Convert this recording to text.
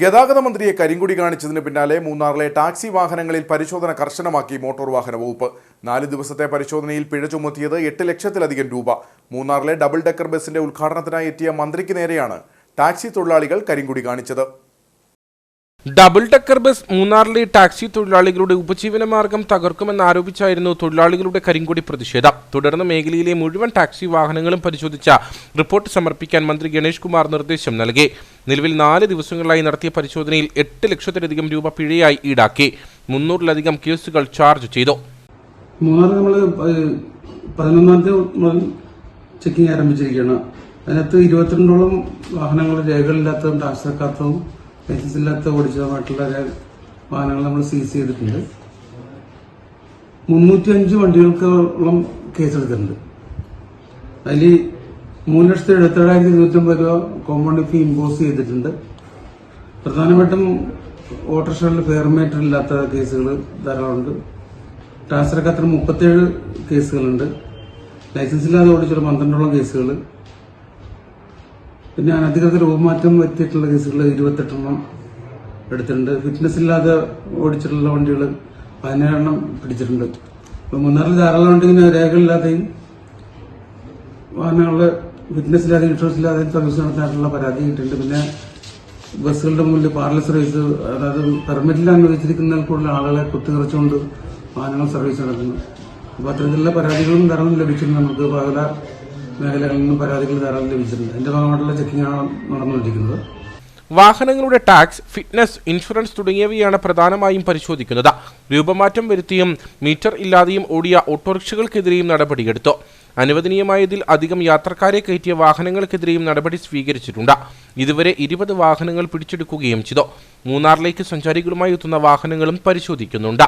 ഗതാഗത മന്ത്രിയെ കരിങ്കുടി കാണിച്ചതിന് പിന്നാലെ മൂന്നാറിലെ ടാക്സി വാഹനങ്ങളിൽ പരിശോധന കർശനമാക്കി മോട്ടോർ വാഹന വകുപ്പ്. നാല് ദിവസത്തെ പരിശോധനയിൽ പിഴ ചുമത്തിയത് എട്ട് ലക്ഷത്തിലധികം രൂപ. മൂന്നാറിലെ ഡബിൾ ഡെക്കർ ബസിന്റെ ഉദ്ഘാടനത്തിനായി എത്തിയ മന്ത്രിക്ക് നേരെയാണ് ടാക്സി തൊഴിലാളികൾ കരിങ്കുടി കാണിച്ചത്. ഡബിൾ ഡെക്കർ ബസ് മൂന്നാറിലെ ടാക്സി തൊഴിലാളികളുടെ ഉപജീവന മാർഗം തകർക്കുമെന്നാരോപിച്ചായിരുന്നു തൊഴിലാളികളുടെ കരിങ്കൊടി പ്രതിഷേധം. തുടർന്ന് മേഖലയിലെ മുഴുവൻ ടാക്സി വാഹനങ്ങളും പരിശോധിച്ച റിപ്പോർട്ട് സമർപ്പിക്കാൻ മന്ത്രി ഗണേഷ് കുമാർ നിർദ്ദേശം നൽകി. നിലവിൽ നാല് ദിവസങ്ങളിലായി നടത്തിയ പരിശോധനയിൽ എട്ട് ലക്ഷത്തിലധികം രൂപ പിഴയായി ഈടാക്കി. മുന്നൂറിലധികം കേസുകൾ ചാർജ് ചെയ്തു. മൂന്നാർ നമ്മൾ പതിനൊന്നാം തീയതി മുതൽ ചെക്കിംഗ് ആരംഭിച്ചിരിക്കുകയാണ്. അതിനകത്ത് ഇരുപത്തിരണ്ടോളം വാഹനങ്ങൾ രേഖകളില്ലാത്തതും ടാക്സ് ആക്കാത്തതും ലൈസൻസ് ഇല്ലാത്ത ഓടിച്ചതുമായിട്ടുള്ള വാഹനങ്ങൾ നമ്മൾ സീസ് ചെയ്തിട്ടുണ്ട്. മുന്നൂറ്റി അഞ്ച് വണ്ടികൾക്കോളം കേസെടുത്തിട്ടുണ്ട്. അതിൽ മൂന്ന് ലക്ഷത്തി എഴുപത്തേഴായിരത്തി ഇരുന്നൂറ്റമ്പത് രൂപ കോമ്പൗണ്ട് ഫീ ഇമ്പോസ് ചെയ്തിട്ടുണ്ട്. പ്രധാനമായിട്ടും ഓട്ടോറിക്ഷകളിൽ ഫെയർമേറ്റർ ഇല്ലാത്ത കേസുകൾ ധാരാളമുണ്ട്. ട്രാൻസ്ഫർക്കത്തിന് മുപ്പത്തേഴ് കേസുകളുണ്ട്. ലൈസൻസ് ഇല്ലാതെ ഓടിച്ചുള്ള പന്ത്രണ്ടോളം കേസുകൾ പിന്നെ അനധികൃത രൂപമാറ്റം വരുത്തിയിട്ടുള്ള കേസുകൾ ഇരുപത്തെട്ടെണ്ണം എടുത്തിട്ടുണ്ട്. ഫിറ്റ്നസ് ഇല്ലാതെ ഓടിച്ചിട്ടുള്ള വണ്ടികൾ പതിനേഴെണ്ണം പിടിച്ചിട്ടുണ്ട്. അപ്പോൾ മൂന്നാറിൽ ധാരാളം വണ്ടിങ്ങനെ രേഖകളില്ലാതെയും വാഹനങ്ങളുടെ ഫിറ്റ്നസ് ഇല്ലാതെ ഇൻഷുറൻസ് ഇല്ലാതെ സർവീസ് നടത്താനുള്ള പരാതി കിട്ടിയിട്ടുണ്ട്. പിന്നെ ബസ്സുകളുടെ മുന്നിൽ പാർലർ സർവീസ് അതായത് പെർമിറ്റിൽ അനുവദിച്ചിരിക്കുന്നതിൽ ആളുകളെ കുത്തിനിറച്ചുകൊണ്ട് വാഹനങ്ങൾ സർവീസ് നടത്തുന്നു. അപ്പോൾ അത്തരത്തിലുള്ള പരാതികളും ധാരാളം ലഭിച്ചിട്ടുണ്ട്. നമുക്ക് പല മേഖലകളിൽ നിന്നും പരാതികൾ ധാരാളം ലഭിച്ചിട്ടുണ്ട്. അതിന്റെ ഭാഗമായിട്ടുള്ള ചെക്കിങ്ങാണ് നടന്നുകൊണ്ടിരിക്കുന്നത്. വാഹനങ്ങളുടെ ടാക്സ് ഫിറ്റ്നസ് ഇൻഷുറൻസ് തുടങ്ങിയവയാണ് പ്രധാനമായും പരിശോധിക്കുന്നത്. രൂപമാറ്റം വരുത്തിയും മീറ്റർ ഇല്ലാതെയും ഓടിയ ഓട്ടോറിക്ഷകൾക്കെതിരെയും നടപടിയെടുത്തു. അനുവദനീയമായതിൽ അധികം യാത്രക്കാരെ കയറ്റിയ വാഹനങ്ങൾക്കെതിരെയും നടപടി സ്വീകരിച്ചിട്ടുണ്ട്. ഇതുവരെ ഇരുപത് വാഹനങ്ങൾ പിടിച്ചെടുക്കുകയും ചെയ്തു. മൂന്നാറിലേക്ക് സഞ്ചാരികളുമായി എത്തുന്ന വാഹനങ്ങളും പരിശോധിക്കുന്നുണ്ട്.